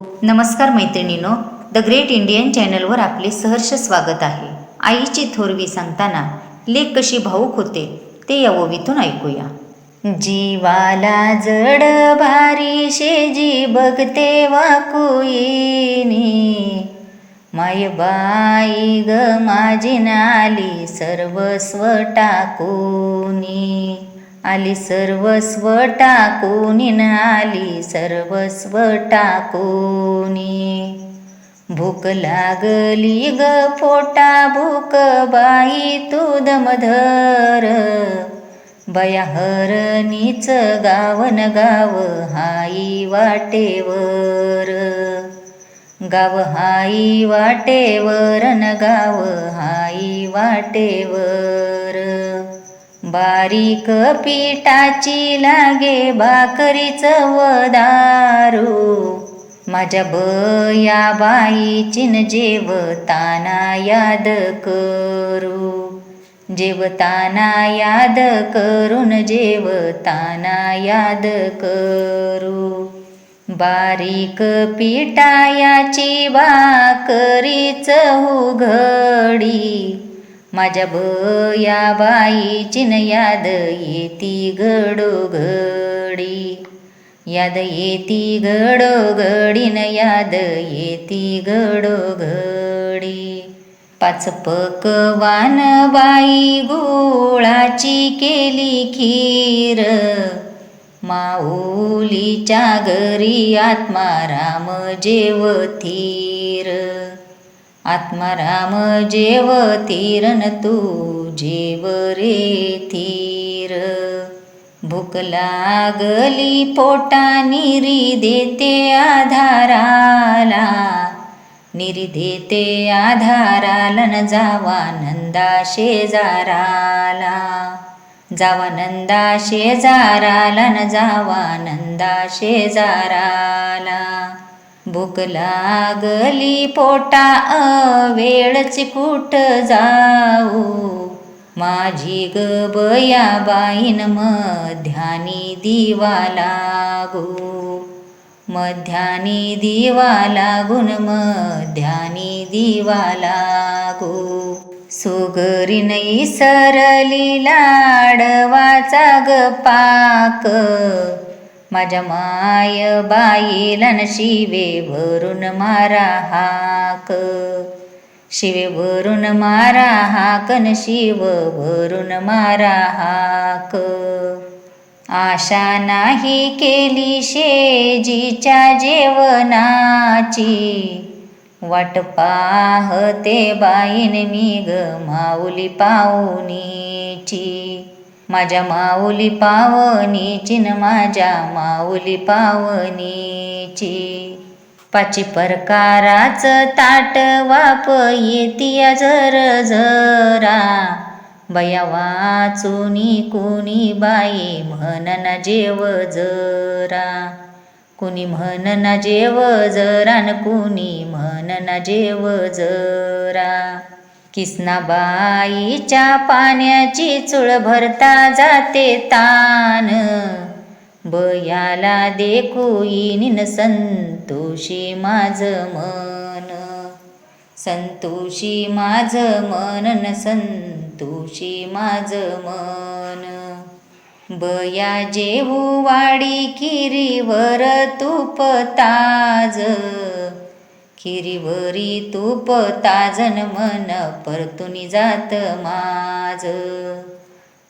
नमस्कार मैत्रिणीनो the great Indian चॅनलवर आपले सहर्ष स्वागत आहे. आईची थोरवी सांगताना लेख कशी भाऊक होते ते या ओवीतून ऐकूया. जीवाला जड भारी शेजी बघते वाकुईनी माय बाई ग माझी नाली सर्वस्व टाकूनी आली सर्वस्व टाकूनी आली सर्वस्व टाकूनी. भूक लागली ग फोटा भूक बाई तू दमधर. बया हरणीच गावन गाव हाई वाटेवर. गाव हाई वाटेवर न गाव हाई वाटेवर. बारीक पिठाची लागे भाकरीच दारू माझ्या बया बाईचीन जेवताना याद करू. जेवताना याद करून जेवताना याद करू. बारीक पिठायाची भाकरीच उघडी. माझ्या भया बाईची न याद येती घडोघडी याद येती घडोघडी न याद येती घडोघडी पाच पकवान बाई गोळाची केली खीर. माऊलीच्या घरी आत्माराम जेवती. आत्माराम जेव तीरन तू जेव रे तीर. भूक लागली पोटानी री देते आधाराला. निरी देते आधाराला न जावा नंदा शेजाराला. जावा नंदा शेजाराला न जावा नंदा शेजाराला. भूक लागली पोटा अवेळच कुठ जाऊ? माझी गबया बाईन मध्यानी दिवा लागू. मध्यानी दिवा लागून मध्यानी दिवा लागू. सुगरीन सरली लाडवाचा ग पाक माझ्या माय बाईला शिवे भरून मारा हाक. शिवे भरून मारा हाक न शिव भरून मारा हाक. आशा नाही केली शेजीच्या जेवणाची. वाट पाहते बाईन मी ग माऊली पाहुणीची. माझ्या माऊली पावनीची न माझ्या माऊली पावनीची. पाची प्रकाराच ताट वाप येतिया जर जरा. बया वाचुनी कुणी बाई म्हणना जेव जरा. कुणी म्हणना जेव जरा न कुणी म्हणना जेव जरा. किसनाबाईच्या पाण्याची चुळ भरता जाते तान. बयाला देखोईन संतोषी माझ मन. संतोषी माझ मन न संतोषी माझ मन. बया जेवू वाडी खिरीवर तूप ताज. खिरीवरी तूप ताजन मन परतुनी जात माझ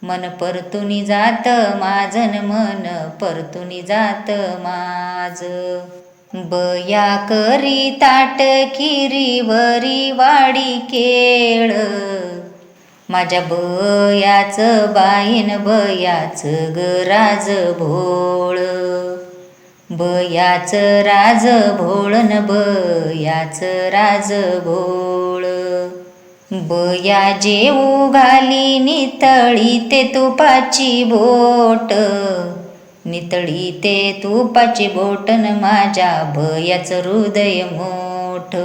मन परतुनी जात माझन मन परतुनी जात माझ बया करी ताट खिरीवरी वाडी केळ. माझ्या बयाच बाईन बयाच गराज भोळ. बयाच राज भोळन बयाच राज भोळ. बया जेऊ घाली नितळी ते तुपाची बोट. नितळी ते तुपाची बोटन माझ्या बयाच हृदय मोठ.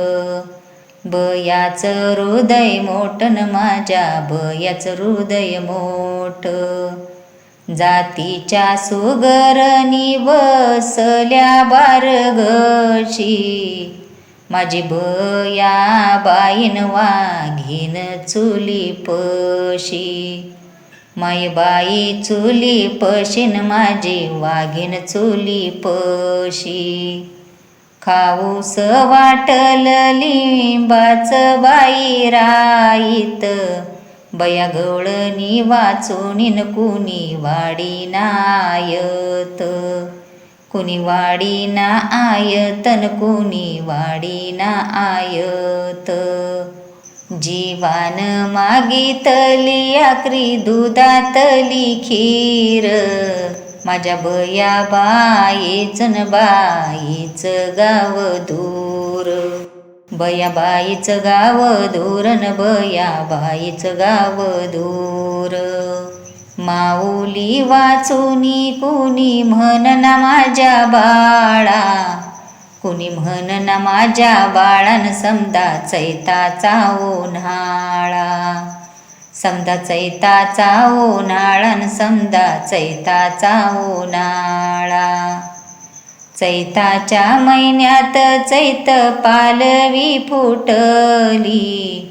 बयाच हृदय मोठन माझ्या बयाच हृदय मोठ. जातीच्या सुगरणी वसल्या बारगशी. माझी बया बाईन वाघीन चुली पशी. माय बाई चुली पशीन माझी वाघीन चुली पशी. खाऊस वाटल लिंबाच बाई राईत. बया गवळणी वाचून कुणी वाडी नायत कुणी वाडी ना आयतन कुणी वाडी ना आयत जीवान मागितली आकरी दुधातली खीर. माझ्या बया न बाईच गाव दूर. बया बाईच गाव न बया बाईच गाव दूर. माऊली वाचुनी कुणी म्हणना माझ्या बाळा. कुणी म्हणना माझ्या बाळान समदा चैताचा उन्हाळा. समदा चैताचा उन्हाळान समदा चैताचा उन्हाळा. चैताच्या महिन्यात चैत पालवी फुटली.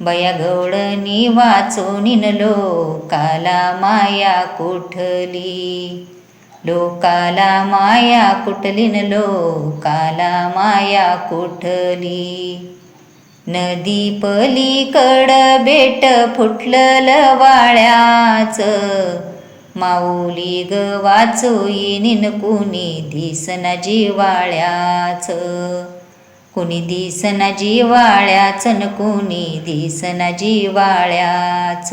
बया गवळणी वाचून लोकाला माया कुठली? लोकाला माया कुठलीन लोकाला माया कुठली? नदी पलीकड बेट फुटलं वाळ्याच माऊली ग वाचोईन कुणी दिसना जिवाळ्याच कुणी दिसना जिवाळ्याच न कुणी दिसना जिवाळ्याच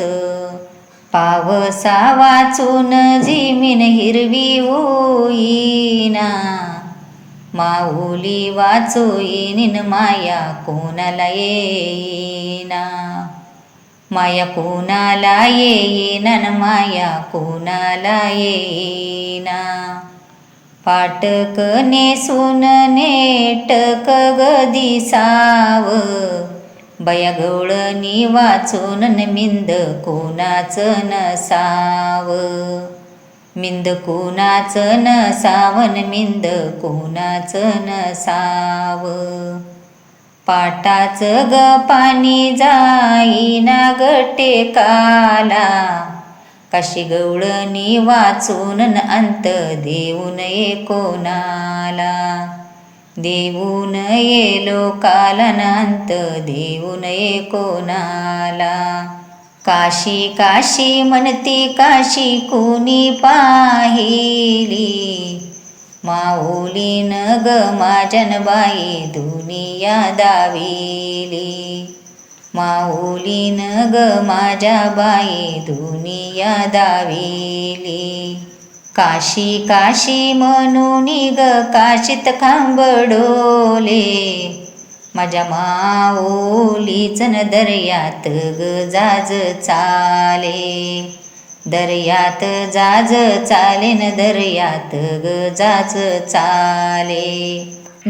पावसा वाचून जिमीन हिरवी होईना. माऊली वाचोईन माया कोणाला येईना. माया कोणाला येईना न माया कोणाला येईना पाटक नेसून नेटक ग दिसाव बया गवळणी वाचून न मिंद कोणाच नसाव मिंद कोणाच नसावन मिंद कोणाच नसाव पाटाच ग पाणी जाईना गटे काला काशी गवळणी वाचून अंत देऊ नये कोणाला. देऊ नये लोकाला न अंत देऊ नये कोणाला. काशी काशी म्हणती काशी कुणी पाहिली? माऊली न ग माझन बाई दुनिया दाविली. माऊली न ग माझ्या बाई दुनिया दाविली. काशी काशी म्हणून ग काशीत खांबडोले. माझ्या माऊलीचन दर्यात ग जाज चाले. दर्यात जाज चाले न दर्यात ग जाज चाले.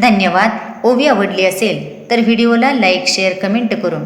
धन्यवाद. ओवी आवडली असेल तर व्हिडिओला लाईक शेअर कमेंट करून.